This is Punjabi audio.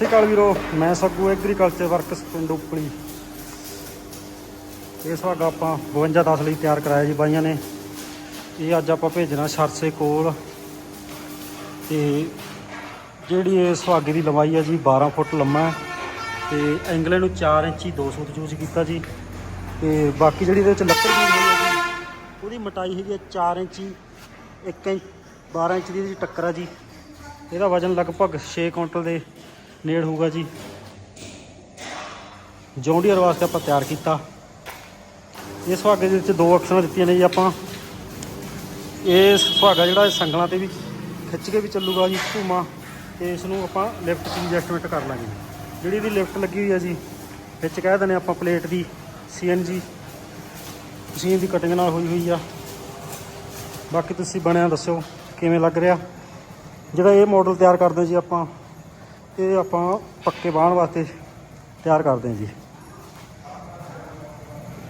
ਸਤਿ ਸ਼੍ਰੀ ਅਕਾਲ ਵੀਰੋ, ਮੈਂ ਸੱਗੂ ਐਗਰੀਕਲਚਰ ਵਰਕਸ ਪਿੰਡ ਉਪਲੀ। ਇਹ ਸੁਹਾਗਾ ਆਪਾਂ 52 10 ਲਈ ਤਿਆਰ ਕਰਾਇਆ ਜੀ ਬਾਈਆਂ ਨੇ। ਇਹ ਅੱਜ ਆਪਾਂ ਭੇਜਣਾ ਸਰਸੇ ਕੋਲ। ਤੇ ਜਿਹੜੀ ਇਹ ਸੁਹਾਗੇ ਦੀ ਲੰਬਾਈ ਹੈ ਜੀ 12 ਫੁੱਟ ਲੰਮਾ ਹੈ। ਤੇ ਐਂਗਲੇ ਨੂੰ 4 ਇੰਚੀ 2 ਸੂਤ ਯੂਜ ਕੀਤਾ ਜੀ। ਤੇ ਬਾਕੀ ਜਿਹੜੀ ਇਹਦੇ ਵਿੱਚ ਲੱਕੜ ਦੀ ਹੋਈ ਹੈ ਜੀ, ਉਹਦੀ ਮੋਟਾਈ ਹੈਗੀ ਹੈ 4 ਇੰਚੀ 1 ਇੰਚ 12 ਇੰਚ ਦੀ ਇਹਦੀ ਟੱਕਰ ਹੈ ਜੀ। ਇਹਦਾ ਵਜ਼ਨ ਲਗਭਗ 6 ਕੁਇੰਟਲ ਦੇ ਨੇੜ ਹੋਊਗਾ ਜੀ। ਜੌਂਡੀਅਰ ਵਾਸਤੇ ਆਪਾਂ ਤਿਆਰ ਕੀਤਾ। ਇਹ ਸੁਹਾਗੇ ਦੇ ਵਿੱਚ ਦੋ ਆਪਸ਼ਨਾਂ ਦਿੱਤੀਆਂ ਨੇ ਜੀ ਆਪਾਂ। ਇਹ ਸੁਹਾਗਾ ਜਿਹੜਾ ਸੰਗਲਾਂ ਤੇ ਵੀ ਖਿੱਚ ਕੇ ਵੀ ਚੱਲੂਗਾ ਜੀ ਧੂਮਾ। ਤੇ ਇਸ ਨੂੰ ਆਪਾਂ ਲਿਫਟ ਦੀ ਐਡਜਸਟਮੈਂਟ ਕਰ ਲਾਂਗੇ। ਜਿਹੜੀ ਇਹਦੀ ਲਿਫਟ ਲੱਗੀ ਹੋਈ ਹੈ ਜੀ, ਵਿੱਚ ਕਹਿ ਦਿੰਦੇ ਆਪਾਂ ਪਲੇਟ ਦੀ ਸੀਐਨਜੀ। ਮਸ਼ੀਨ ਦੀ ਕਟਿੰਗ ਨਾਲ ਹੋਈ ਹੋਈ ਆ। ਬਾਕੀ ਤੁਸੀਂ ਬਣਿਆ ਦੱਸੋ ਕਿਵੇਂ ਲੱਗ ਰਿਹਾ। ਜਿਹੜਾ ਇਹ ਮਾਡਲ ਤਿਆਰ ਕਰਦੇ ਜੀ ਆਪਾਂ ਇਹ ਆਪਾਂ ਪੱਕੇ ਬਾਹਣ ਵਾਸਤੇ ਤਿਆਰ ਕਰਦੇ ਹਾਂ ਜੀ।